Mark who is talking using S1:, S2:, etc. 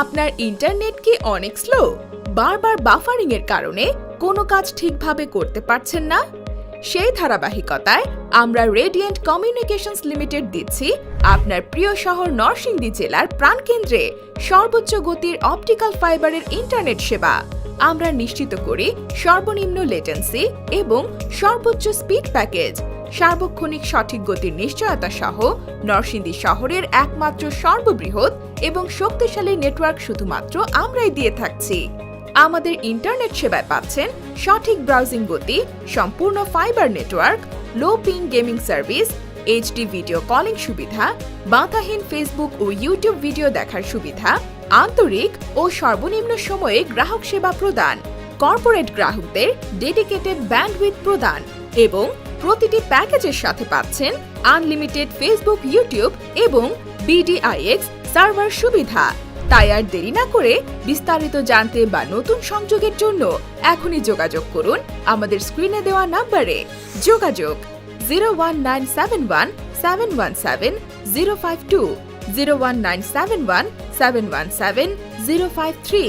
S1: আপনার ইন্টারনেট কি অনেক স্লো বারবার বাফারিং এর কারণে কোনো কাজ ঠিকভাবে করতে পারছেন না? সেই ধারাবাহিকতায় আমরা রেডিয়েন্ট কমিউনিকেশনস লিমিটেড দিচ্ছি আপনার প্রিয় শহর নরসিংদী জেলার প্রাণকেন্দ্রে সর্বোচ্চ গতির অপটিক্যাল ফাইবারের ইন্টারনেট সেবা। আমরা নিশ্চিত করি সর্বনিম্ন লেটেন্সি এবং সর্বোচ্চ স্পিড প্যাকেজ সার্বক্ষণিক সঠিক গতির নিশ্চয়তা সহ নরসিংদী শহরের একমাত্র সর্ববৃহৎ এবং শক্তিশালী নেটওয়ার্ক শুধুমাত্র আমরাই দিয়ে থাকছি। আমাদের ইন্টারনেট সেবায় পাচ্ছেন সঠিক ব্রাউজিং গতি, সম্পূর্ণ fibre network low ping gaming service HD video calling সুবিধা, বাধাহীন ফেসবুক ও ইউটিউব ভিডিও দেখার সুবিধা, আন্তরিক ও সর্বনিম্ন সময়ে গ্রাহক সেবা প্রদান কর্পোরেট গ্রাহকদের ডেডিকেটেড ব্যান্ডউইথ প্রদান এবং প্রতিটি প্যাকেজের সাথে পাচ্ছেন আনলিমিটেড ফেসবুক, ইউটিউব এবং বিডিআইএক্স সার্ভার সুবিধা। তাই আর দেরি না করে বিস্তারিত জানতে বা নতুন সংযোগের জন্য এখনই যোগাযোগ করুন আমাদের স্ক্রিনে দেওয়া নাম্বারে। যোগাযোগ zero one nine seven one seven one seven, zero five two, zero one nine seven one seven one seven, zero five three.